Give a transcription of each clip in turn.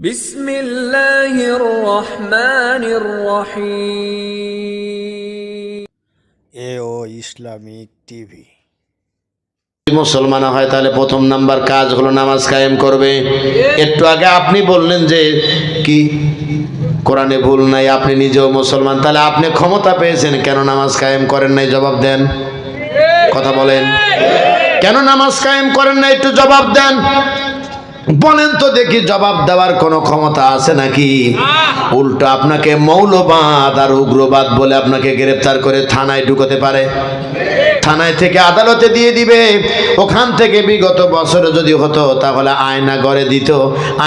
বিসমিল্লাহির এ ও Islamic TV. মুসলমান হয় তাহলে প্রথম নাম্বার কাজ হলো নামাজ কায়েম করবে। একটু আগে আপনি বললেন যে কি? কোরআনে ভুল নাই আপনি নিজেও মুসলমান। তাহলে আপনি ক্ষমতা পেয়েছেন কেন নামাজ কায়েম করেন নাই? জবাব দেন। কথা বলেন। কেন নামাজ কায়েম করেন না একটু জবাব দেন। বলেন তো দেখি জবাব দেওয়ার কোনো ক্ষমতা আছে নাকি? উল্টো আপনাকে মৌলবাদ আর উগ্রবাদ বলে আপনাকে গ্রেপ্তার করে থানায় ঢুকতে পারে। থানায় থেকে আদালতে দিয়ে দিবে। ওখান থেকে বিগত বছরে যদি হতো, তাহলে আয়না গড়ে দিত।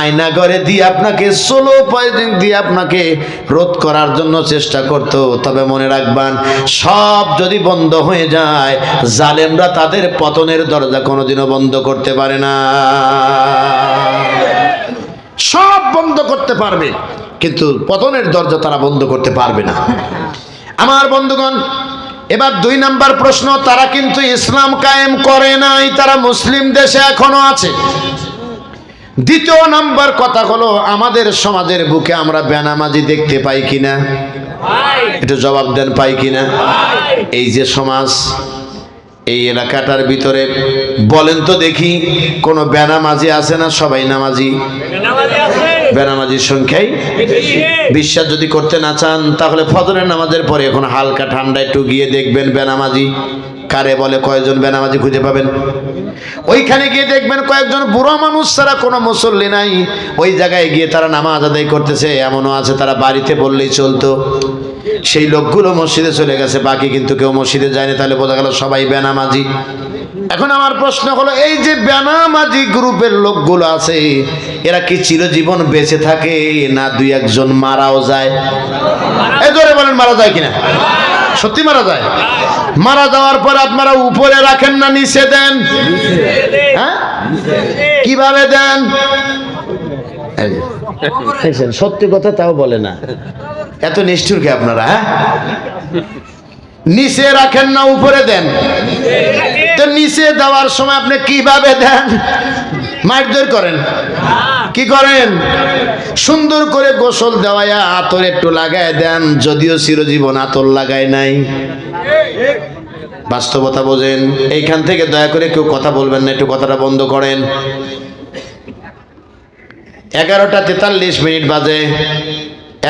আয়না গড়ে দিয়ে আপনাকে ষোলো পয়েন্ট দিয়ে আপনাকে রোধ করার জন্য চেষ্টা করত। তবে মনে রাখবেন, সব যদি বন্ধ হয়ে যায়, জালেমরা তাদের পতনের দরজা কোনোদিনও বন্ধ করতে পারে না। সব বন্ধ করতে পারবে, কিন্তু পতনের দরজা তারা বন্ধ করতে পারবে না। আমার বন্ধুগণ এবার দুই নাম্বার প্রশ্ন, তারা কিন্তু ইসলাম কায়েম করে নাই, তারা মুসলিম দেশে এখনও আছে। দ্বিতীয় নাম্বার কথা হলো, আমাদের সমাজের বুকে আমরা বেনামাজি দেখতে পাই কিনা? একটু জবাব দেন, পাই কিনা? এই যে সমাজ, এই এলাকাটার ভিতরে, বলেন তো দেখি, কোনো বেনামাজি আছে না সবাই নামাজি? বেনামাজির সংখ্যাই বিশ্বাস যদি করতে না চান, তাহলে ফজরের নামাজের পরে এখন হালকা ঠান্ডা একটু গিয়ে দেখবেন বেনামাজি। কারে বলে কয়েকজন বেনামাজি খুঁজে পাবেন? ওইখানে গিয়ে দেখবেন কয়েকজন বুড়ো মানুষ ছাড়া কোনো মুসল্লি নাই। ওই জায়গায় গিয়ে তারা নামাজ আদায় করতেছে, এমনও আছে তারা বাড়িতে বললেই চলতো। সেই লোকগুলো মসজিদে চলে গেছে, বাকি কিন্তু কেউ মসজিদে যায়নি তাহলে বোঝা গেল সবাই বেনামাজি। এখন আমার প্রশ্ন হলো, এই যে বেনামাজি গ্রুপের লোকগুলো আছে, এরা কি চিরজীবন বেঁচে থাকে না দুই একজন মারাও যায়? এই ধরে বলেন, মারা যায় কিনা? সত্যি মারা যায়? মারা যাওয়ার পর আপনারা উপরে রাখেন না, নিচে দেন? হ্যাঁ? কীভাবে দেন? সত্যি কথা তাও বলে না। এত নিষ্ঠুর কে আপনারা হ্যাঁ? নিচে রাখেন না, উপরে দেন? তো নিচে দেওয়ার সময় আপনি কীভাবে দেন? মারধর করেন। কি করেন? সুন্দর করে গোসল দেওয়ায় আতর একটু লাগায় দেন, যদিও চিরজীবন আতর লাগায় নাই। বাস্তবতা বোঝেন। এইখান থেকে দয়া করে কেউ কথা বলবেন না, একটু কথাটা বন্ধ করেন। এগারোটা তেতাল্লিশ মিনিট বাজে।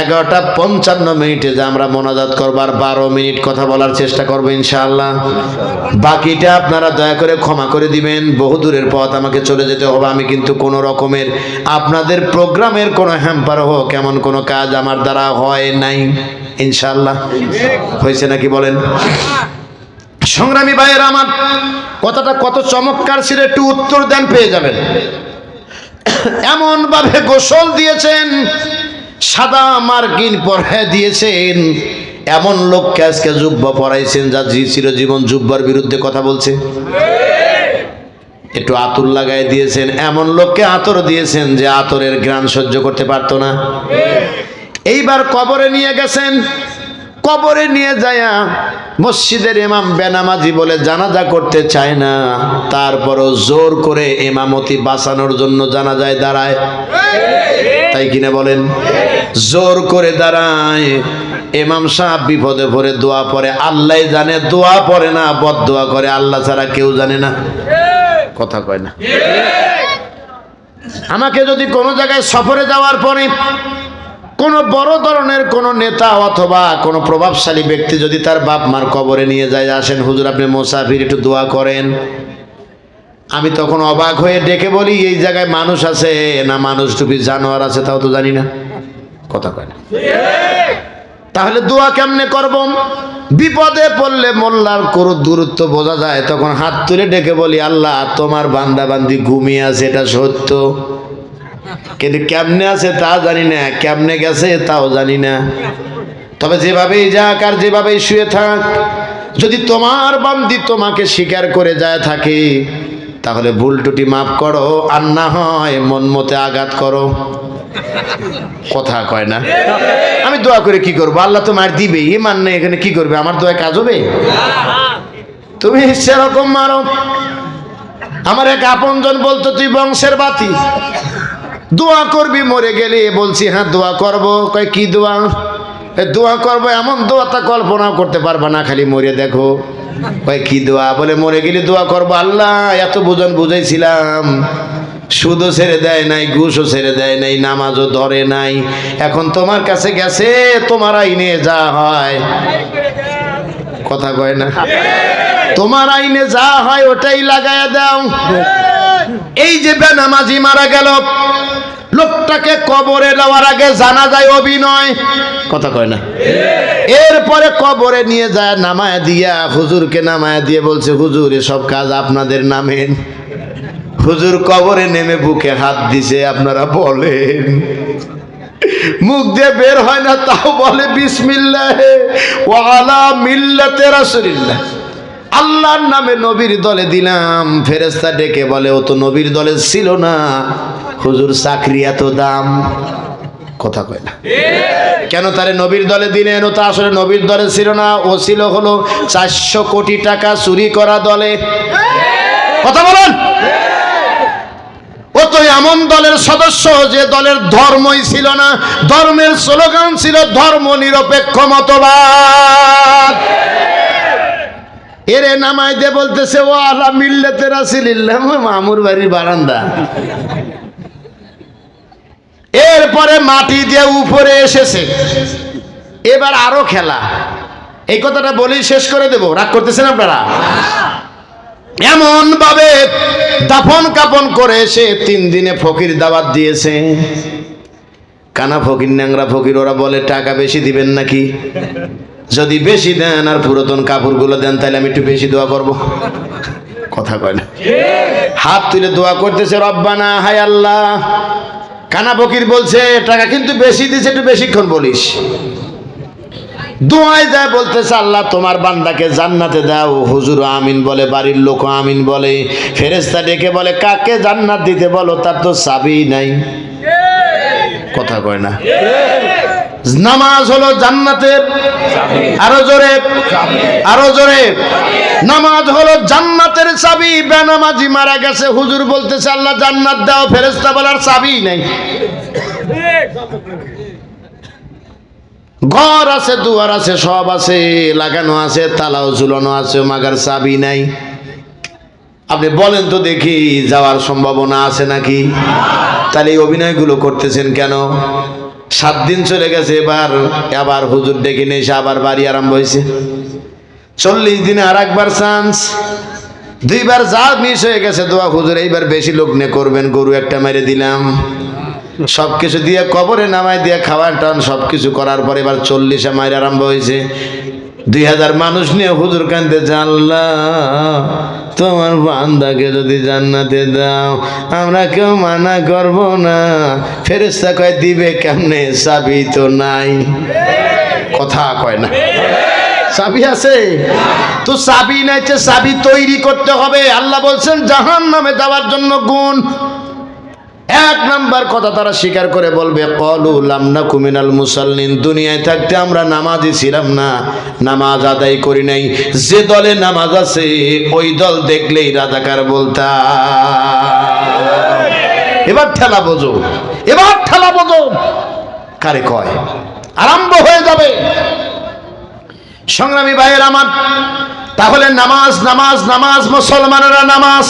এগারোটা পঞ্চান্ন মিনিটে যে আমরা মোনাজাত করবার বারো মিনিট কথা বলার চেষ্টা করব ইনশাআল্লাহ। বাকিটা আপনারা দয়া করে ক্ষমা করে দিবেন। বহু দূরের পথ আমাকে চলে যেতে হবে, আমি কিন্তু কোনো রকমের আপনাদের প্রোগ্রামের কোনো হ্যাম্পার হোক এমন কোনো কাজ আমার দ্বারা হয় নাই, ইনশাআল্লাহ। হয়েছে নাকি বলেন? সংগ্রামী ভাইয়ের আমার, কথাটা কত চমৎকার ছিল, একটু উত্তর দেন, পেয়ে যাবেন। এমন ভাবে গোসল দিয়েছেন সাদা মার্কিন পরে দিয়েছেন। এমন লোককে আজকে যুব্ব পড়াইছেন যা চিরজীবন জুব্বার বিরুদ্ধে কথা বলছে। একটু আতর লাগাই দিয়েছেন। এমন লোককে আতর দিয়েছেন যে আতরের গ্রান সহ্য করতে পারতো না। এইবার কবরে নিয়ে গেছেন। কবরে নিয়ে যায়া মসজিদের ইমাম বেনামাজি বলে জানাজা করতে চায় না। তারপরও জোর করে ইমামতি বাঁচানোর জন্য জানাজায় দাঁড়ায়। তাই কিনা বলেন? জোর করে দাঁড়ায়। এমাম সাহেব বিপদে পড়ে, দোয়া পড়ে। আল্লাহ জানে, দোয়া পড়ে না বদ দোয়া করে। আল্লাহ ছাড়া কেউ জানে না। কথা কয় না। আমাকে যদি কোনো জায়গায় সফরে যাওয়ার পরে কোনো বড় ধরনের কোনো নেতা অথবা কোনো প্রভাবশালী ব্যক্তি যদি তার বাপ মার কবরে নিয়ে যায়, আসেন, হুজুর, আপনি মোসাফির, একটু দোয়া করেন। আমি তখন অবাক হয়ে ডেকে বলি, এই জায়গায় মানুষ আছে না মানুষ টুপি জানোয়ার আছে, তাও তো জানি না। কথা কয় না। তাহলে দোয়া কেমনে করব? বিপদে পড়লে মোল্লার করু দূরত্ব বোঝা যায়, তখন হাত তুলে ডেকে বলি, আল্লাহ, তোমার বান্দা বান্দি ঘুমিয়ে আছে, এটা সত্য। কিন্তু কেমনে আছে তা জানি না, কেমনে গেছে তাও জানি না। তবে যেভাবেই যাক আর যেভাবেই শুয়ে থাক, যদি তোমার বান্দি তোমাকে স্বীকার করে যায় থাকে, তাহলে ভুল টুটি মাফ করো, আর না হয় মন মতে আঘাত করো। কথা কয় না। আমি দোয়া করে কি করব? আল্লাহ তো মার দিবে ইমান নেই, এখানে কি করবে? আমার দোয়া কাজ হবে? তুমি সেরকম মারো। আমার এক আপনজন বলতো, তুই বংশের বাতি। দোয়া করবি, মরে গেলে? বলছি হ্যাঁ দোয়া করব। কয়, কি দোয়া? দোয়া করব, এমন দোয়া তা কল্পনা করতে পারবা না, খালি মরে দেখো। কয়, কি দোয়া? বলে, মরে গেলে দোয়া করব আল্লাহ, এত বুঝন বুঝাইছিলাম। সুদও ছেড়ে দেয় নাই, ঘুষও ছেড়ে দেয় নাই, নামাজও ধরে নাই। এখন তোমার কাছে গেছে, তোমার আইনে যা হয়। কথা কয় না? তোমার আইনে যা হয়, ওটাই লাগায়া দাও। এই যে বেনামাজি মারা গেল, লোকটাকে কবরে দেওয়ার আগে জানা যায় অভিনয়। কথা কয় না? এরপরে কবরে নিয়ে যায়, নামায় দিয়া, হুজুরকে নামায় দিয়ে বলছে, হুজুর, এসব কাজ আপনাদের নামেন হুজুর কবরে নেমে বুকে হাত দিছে, আপনারা বলেন। মুখ দিয়ে বের হয় না, তাও বলে, বিসমিল্লাহ আল্লাহর নামে নবীর দলে দিলাম ফেরেস্তা ডেকে বলে, ও তো নবীর দলে ছিল না। হুজুর, চাকরি এত দাম। কথা কয় না। কেন তারে নবীর দলে দিলেন? ও তা আসলে নবীর দলে ছিল না। ও ছিল হলো চারশো কোটি টাকা চুরি করা দলে। কথা বলেন। তো এমন দলের সদস্য, যে দলের ধর্মই ছিল না, ধর্মের স্লোগান ছিল ধর্ম নিরপেক্ষ মতবাদ। এরে নামাই দে বলতেছে, ও আলা মিল্লাতে রাসিলিল্লাহ মামুর বাড়ির বারান্দা। এরপরে মাটি দিয়ে উপরে এসেছে। এবার আরও খেলা। এই কথাটা বলেই শেষ করে দেব। রাগ করতেছেন আপনারা? এমন ভাবে দাফন কাপন করে এসে তিন দিনে ফকির দাওয়াত দিয়েছে। কানা ফকির, ন্যাংরা ফকির, ওরা বলে, টাকা বেশি দিবেন নাকি? যদি বেশি দেন আর পুরাতন কাপড়গুলো দেন, তাহলে আমি একটু বেশি দোয়া করব। কথা কয় না। হাত তুলে দোয়া করতেছে, রব্বানা, হায় আল্লাহ। কানা ফকির বলছে, টাকা কিন্তু বেশি দিছে একটু বেশিক্ষণ বলিস। দোয়ায় যায় বলতেছে, আল্লাহ, তোমার বান্দাকে জান্নাতে দাও। হুজুর আমিন বলে, বাড়ির লোক আমিন বলে ফেরেস্তা ডেকে বলে, কাকে জান্নাত দিতে বলো? তার তো চাবি নাই। কথা কয় না। নামাজ হলো জান্নাতের, আরও জোরে আরও জোরে। নামাজ হলো জান্নাতের চাবি বেনামাজি মারা গেছে। হুজুর বলতেছে, আল্লাহ, জান্নাত দাও। ফেরেস্তা বলার চাবি নাই। ঘর আছে, দুয়ার আছে, সব আছে, লাগানো আছে, তালাও ঝুলানো আছে, মাগার চাবি নাই। আপনি বলেন তো দেখি, যাওয়ার সম্ভাবনা আছে নাকি? তাহলে এই অভিনয়গুলো করতেছেন কেন? সাত দিন চলে গেছে এবার, আবার হুজুর ডেকে নিয়ে এসে আবার বাড়ি আরম্ভ হয়েছে। চল্লিশ দিনে আর একবার চান্স দুইবার যা মিস হয়ে গেছে, দোয়া হুজুর, এইবার বেশি লোক করবেন, গরু একটা মেরে দিলাম। সবকিছু দিয়ে কবরে নামাই দিয়ে খাবার টান, সবকিছু করার পর এবার চল্লিশে মায়ের আরম্ভ হয়েছে। দুই হাজার মানুষ নিয়ে হুজুর কান্দে জানলা তোমার বান্দাকে যদি জান্নাতে দাও, আমরা কেউ মানা করব না। ফেরেস্তা কয়, দিবে কেমনে? চাবি তো নাই। কথা কয় না। চাবি আছে? তো চাবি নাইছে চাবি তৈরি করতে হবে। আল্লাহ বলছেন জাহান নামে যাওয়ার জন্য গুণ। এক নাম্বার কথা তারা স্বীকার করে বলবে, কলু লামনা কুমিনাল মুসাল্লিন, দুনিয়ায় থাকতে আমরা নামাজই ছিলাম না, নামাজ আদায় করি নাই। যে দলে নামাজ আছে, ওই দল দেখলেই রাজাকার বলতা এবার ঠেলা বোঝো, এবার ঠেলা বোঝো। কারে কয়? আরম্ভ হয়ে যাবে। সংগ্রামী ভাইয়ের আমার, তাহলে নামাজ নামাজ নামাজ, মুসলমানেরা নামাজ।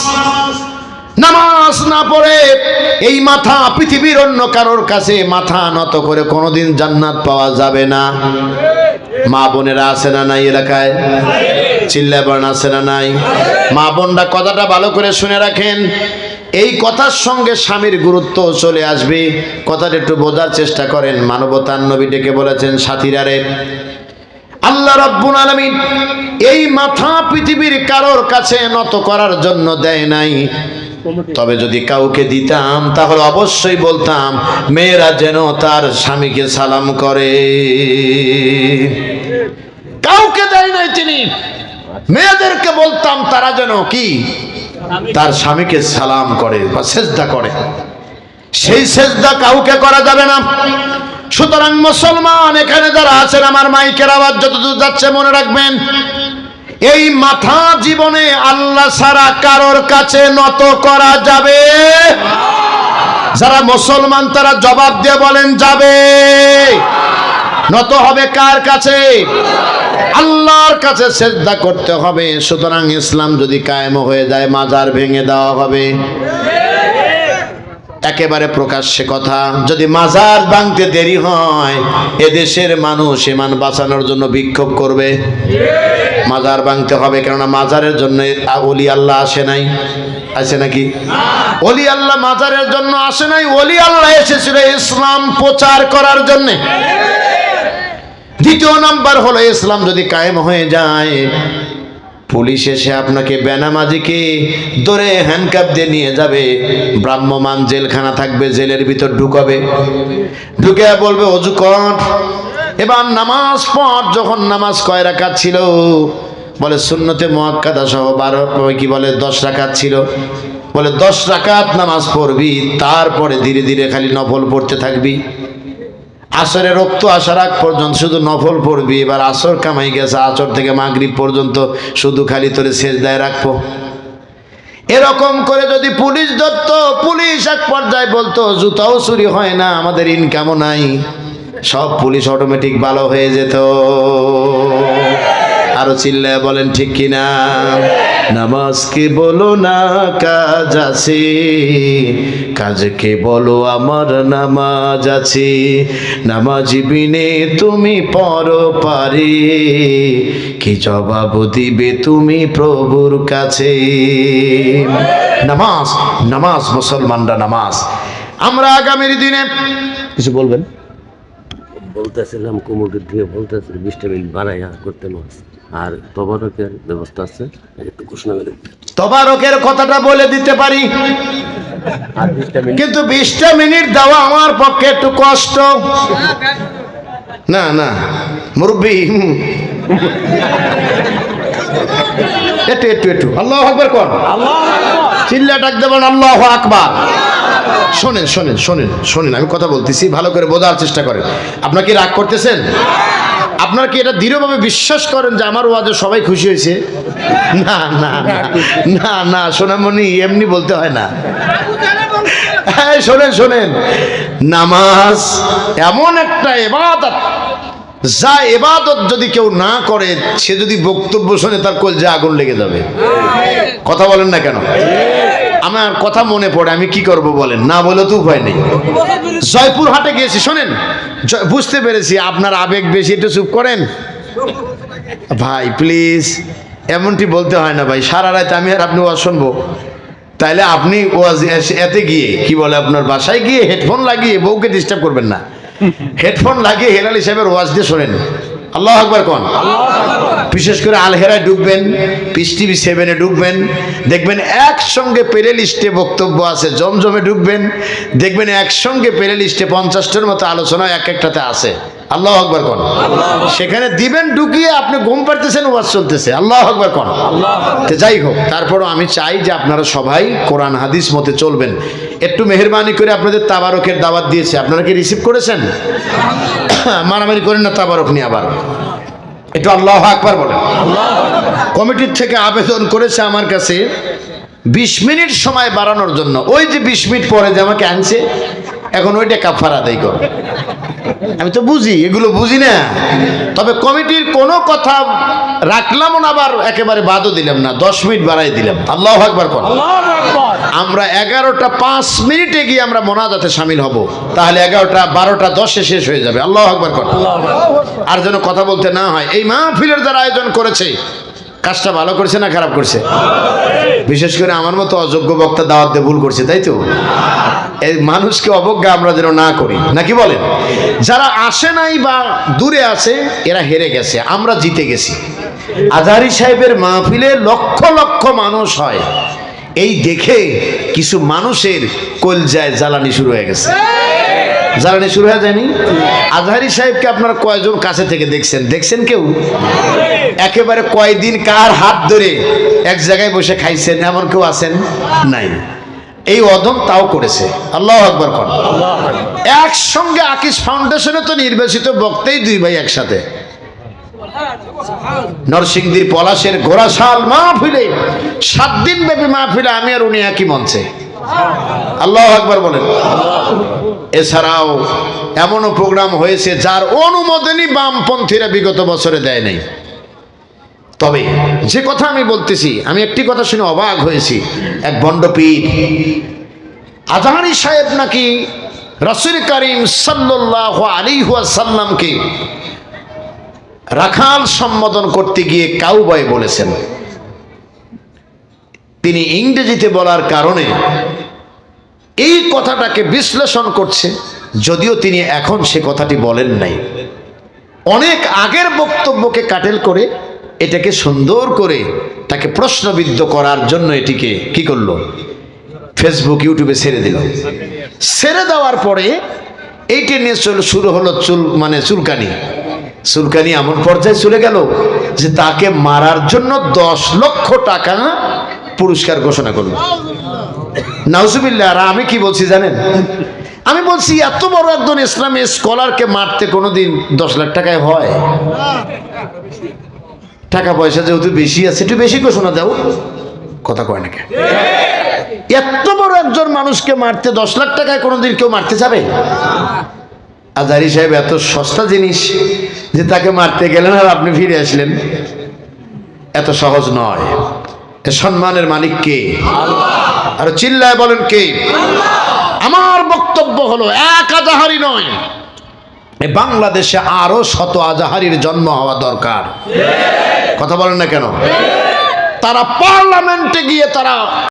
নামাজ না পড়ে এই মাথা পৃথিবীর অন্য কারোর কাছে মাথা নত করে কোনোদিন জান্নাত পাওয়া যাবে না। মা বোনেরা আছে না নাই এলাকায়? চিল্লাবন আছে না নাই? মা বোনরা কথাটা ভালো করে শুনে রাখেন। এই কথার সঙ্গে স্বামীর গুরুত্ব চলে আসবে। কথাটা একটু বোঝার চেষ্টা করেন। মানবতার নবী ডেকে বলেছেন সাথীরারে আল্লাহ রাব্বুল আলামিন এই মাথা পৃথিবীর কারোর কাছে নত করার জন্য দেয় নাই। তবে যদি কাউকে দিতাম, তাহলে অবশ্যই বলতাম, মেয়েরা যেন তার স্বামীকে সালাম করে। কাউকে দেয় নাই তিনি। মেয়েদেরকে বলতাম, তারা যেন কি? তার স্বামীকে সালাম করে বা সেজদা করে। সেই সেজদা কাউকে করা যাবে না। সুতরাং মুসলমান, এখানে যারা আছেন, আমার মাইকের আওয়াজ যতদূর যাচ্ছে, মনে রাখবেন এই মাথা জীবনে আল্লাহ সারা কারোর কাছে নত করা যাবে। যারা মুসলমান, তারা জবাব দিয়ে বলেন, যাবে। নত হবে কার কাছে? আল্লাহর কাছে শ্রদ্ধা করতে হবে। সুতরাং ইসলাম যদি কায়েম হয়ে যায়, মাজার ভেঙে দেওয়া হবে। একেবারে প্রকাশ্যে কথা। যদি মাজার ভাঙতে দেরি হয়, এদেশের মানুষ ইমান বাঁচানোর জন্য বিক্ষোভ করবে। মাজার ভাঙতে হবে, কেননা মাজারের জন্য অলি আল্লাহ আসে নাই। আছে নাকি? অলি আল্লাহ মাজারের জন্য আসে নাই অলি আল্লাহ এসেছিল ইসলাম প্রচার করার জন্যে। দ্বিতীয় নাম্বার হলো, ইসলাম যদি কায়েম হয়ে যায়, পুলিশ এসে আপনাকে বেনামাজিকে ধরে হ্যান্ডকাপ দিয়ে নিয়ে যাবে, ব্রাহ্মমান জেলখানা থাকবে, জেলের ভিতর ঢুকাবে। ঢুকে বলবে, অজু এবার নামাজ পড়, যখন নামাজ কয় রাকাত ছিল? বলে শূন্যতে মোয়াক্কাদা সহ বারো কি বলে, দশ রাকাত ছিল। বলে দশ রাকাত নামাজ পড়বি, তারপরে ধীরে ধীরে খালি নফল পড়তে থাকবি। আসরে রক্ত আসার আগ পর্যন্ত শুধু নফল পড়বি, এবার আসর কামাই গেছে, আসর থেকে মাগরিব পর্যন্ত শুধু খালি তোরে শেষ দায় রাখব। এরকম করে যদি পুলিশ ধরত, পুলিশ এক পর্যায়ে বলতো, জুতাও চুরি হয় না, আমাদের ইনকামও নাই। সব পুলিশ অটোমেটিক ভালো হয়ে যেত। আরও চিল্লায় বলেন, ঠিক কিনা নামাজ নামাজকে বলো না, কাজ আছে। কাজকে বলো, আমার নামাজ আছে। নামাজ বিনে তুমি পর পারে। কি জবাব দিবে তুমি প্রভুর কাছে? নামাজ নামাজ, মুসলমানরা নামাজ। আমরা আগামীর দিনে কিছু বলবেন? বলতেছিলাম কুমুরের দিয়ে বলতেছে বিশটা মিনিট বাড়াইয়া করতে মাস আর তবারকের ব্যবস্থা আছে একটু ঘোষণা করে তবারকের কথাটা বলে দিতে পারি? আর কিন্তু বিশটা মিনিট দেওয়া আমার পক্ষে একটু কষ্ট। না না মুরব্বী। একটু একটু একটু। আল্লাহ আকবার কর। আল্লাহ চিল্লা ডাক দেবেন আল্লাহ আকবার। শোনেন শোনেন শোনেন শোনেন, আমি কথা বলতেছি, ভালো করে বোঝার চেষ্টা করেন। আপনার কি রাগ করতেছেন? আপনার কি এটা দৃঢ়ভাবে বিশ্বাস করেন যে আমার ওয়াজে সবাই খুশি হয়েছে? না না না না সোনামণি, এমনি বলতে হয় না। হ্যাঁ শোনেন শোনেন। নামাজ এমন একটা এবাদত, যা এবাদত যদি কেউ না করে, সে যদি বক্তব্য শোনে তার কলজে আগুন লেগে যাবে। কথা বলেন না কেন? আমার কথা মনে পড়ে, আমি কি করব বলেন? না বলে তো উপায় নেই। জয়পুর হাটে গিয়েছি, শোনেন? বুঝতে পেরেছি, আপনার আবেগ বেশি, একটু চুপ করেন। ভাই প্লিজ এমনটি বলতে হয় না ভাই, সারা রাত আমি আর আপনি ওয়াজ শুনব। তাইলে আপনি ওয়াজ এতে গিয়ে, কি বলে আপনার বাসায় গিয়ে, হেডফোন লাগিয়ে বউকে ডিস্টার্ব করবেন না। হেডফোন লাগিয়ে হেলাল সাহেবের ওয়াজ দিয়ে শোনেন। আল্লাহ আকবর কন? বিশেষ করে আলহেরায় ঢুকবেন, পিস টিভি সেভেনে ঢুকবেন, দেখবেন একসঙ্গে পেলে লিস্টে বক্তব্য আছে, জমজমে ঢুকবেন, দেখবেন একসঙ্গে পেলে লিস্টে পঞ্চাশটার মতো আলোচনা এক একটাতে আছে। আল্লাহ আকবার কন? সেখানে দিবেন ঢুকিয়ে আপনি ঘুম পারতেছেন ওয়াজ চলতেছে। আল্লাহ আকবার কন? তো যাই হোক তারপরও আমি চাই যে আপনারা সবাই কোরআন হাদিস মতে চলবেন। একটু মেহরবানি করে আপনাদের তাবারকের দাওয়াত দিয়েছে। আপনারা কি রিসিভ করেছেন? মারামারি করেন না তাবারক নিয়ে আবার। একটু আল্লাহ আকবার বলেন। কমিটির থেকে আবেদন করেছে আমার কাছে বিশ মিনিট সময় বাড়ানোর জন্য। ওই যে বিশ মিনিট পরে যে আমাকে আনছে এখন ওইটা কাফার আদায় করো। আমি তো বুঝি এগুলো বুঝি না। তবে কমিটির কোনো কথা রাখলাম না আবার একেবারে বাদও দিলাম না। দশ মিনিট বাড়াই দিলাম। আল্লাহ আকবার কর আমরা এগারোটা পাঁচ মিনিটে গিয়ে আমরা মোনাজাতে সামিল হব। তাহলে এগারোটা বারোটা দশে শেষ হয়ে যাবে। আল্লাহ আকবার কর আর যেন কথা বলতে না হয়। এই মাহফিলের যারা আয়োজন করেছে কাজটা ভালো করছে না খারাপ করছে? বিশেষ করে আমার মতো অযোগ্য বক্তা দাওয়াত দিয়ে ভুল করছে, তাই তো? এই মানুষকে অবজ্ঞা আমরা যেন না করি, নাকি বলেন? যারা আসে নাই বা দূরে আছে, এরা হেরে গেছে, আমরা জিতে গেছি। আজহারি সাহেবের মাহফিলে লক্ষ লক্ষ মানুষ হয়। এই দেখে কিছু মানুষের কলজায় জ্বালানি শুরু হয়ে গেছে। জ্বালানি শুরু হয়ে যায়নি? আজহারি সাহেবকে আপনারা কয়জন কাছে থেকে দেখছেন? দেখছেন কেউ? একেবারে কয়দিন কার হাত ধরে এক জায়গায় বসে খাইছেন, এমন কেউ আছেন? নাই। এই অদম তাও করেছে। আল্লাহ আকবর কর একসঙ্গে আকিস ফাউন্ডেশনে তো নির্বাচিত বক্তেই দুই ভাই একসাথে। নরসিংদীর পলাশের গোড়াশাল মাহফিলে, সাত দিন ব্যাপী মা মাহফিলে আমি আর উনি একই মঞ্চে। আল্লাহ আকবার বলেন। এছাড়াও এমনও প্রোগ্রাম হয়েছে যার অনুমোদনই বামপন্থীরা বিগত বছরে দেয় নাই। তবে যে কথা আমি বলতেছি, আমি একটি কথা শুনে অবাক হয়েছি। এক বন্ডপীর, আজহারি সাহেব নাকি রসুল করিম সাল্লাহ আলী সাল্লামকে রাখাল সম্বোধন করতে গিয়ে কাউবয় বলেছেন। তিনি ইংরেজিতে বলার কারণে এই কথাটাকে বিশ্লেষণ করছে, যদিও তিনি এখন সে কথাটি বলেন নাই। অনেক আগের বক্তব্যকে কাটেল করে এটাকে সুন্দর করে তাকে প্রশ্নবিদ্ধ করার জন্য এটিকে কি করল? ফেসবুক ইউটিউবে ছেড়ে দিল। ছেড়ে দেওয়ার পরে এইটি নিয়ে চল, শুরু হলো চুল মানে চুলকানি। চুলকানি এমন পর্যায়ে চলে গেল যে তাকে মারার জন্য দশ লক্ষ টাকা পুরস্কার ঘোষণা করল নাউজুবিল্লাহ, আর আমি কি বলছি জানেন? আমি বলছি, এত বড় একজন ইসলামী স্কলারকে মারতে কোনোদিন দশ লাখ টাকায় হয়? টাকা পয়সা যেহেতু বেশি আছে, একটু বেশি ঘোষণা দাও। কথা কয় নাকি এত বড় একজন মানুষকে মারতে দশ লাখ টাকায় কোনোদিন কেউ মারতে যাবে? আজারি সাহেব, এত সস্তা জিনিস যে তাকে মারতে গেলেন আর আপনি ফিরে আসলেন। এত সহজ নয়। সম্মানের মালিক কে? আর চিল্লায় বলেন কে? আমার বক্তব্য হলো এক আজাহারি নয় বাংলাদেশে আরও শত আজাহারির জন্ম হওয়া দরকার। কথা বলেন না কেন? তারা পার্লামেন্টে গিয়ে তারা